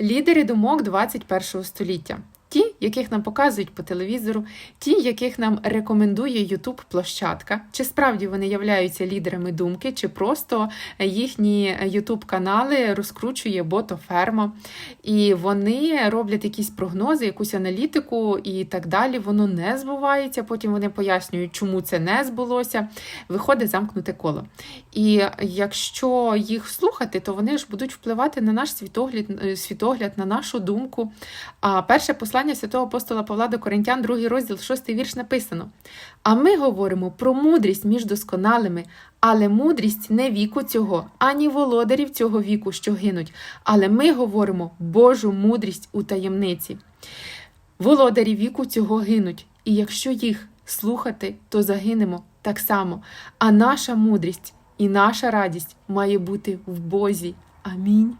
Лідери думок 21 століття. Яких нам показують по телевізору, ті, яких нам рекомендує youtube площадка чи справді вони являються лідерами думки, чи просто їхні youtube канали розкручує ботоферма, і вони роблять якісь прогнози, якусь аналітику і так далі. Воно не збувається. Потім вони пояснюють, чому це не збулося. Виходить замкнуте коло. І якщо їх слухати, то вони ж будуть впливати на наш світогляд, світогляд на нашу думку. А перше послання святого апостола Павла до Коринтян, другий розділ, шостий вірш написано: А ми говоримо про мудрість між досконалими, але мудрість не віку цього, ані володарів цього віку, що гинуть. Але ми говоримо Божу мудрість у таємниці. Володарі віку цього гинуть, і якщо їх слухати, то загинемо так само. А наша мудрість і наша радість має бути в Бозі. Амінь.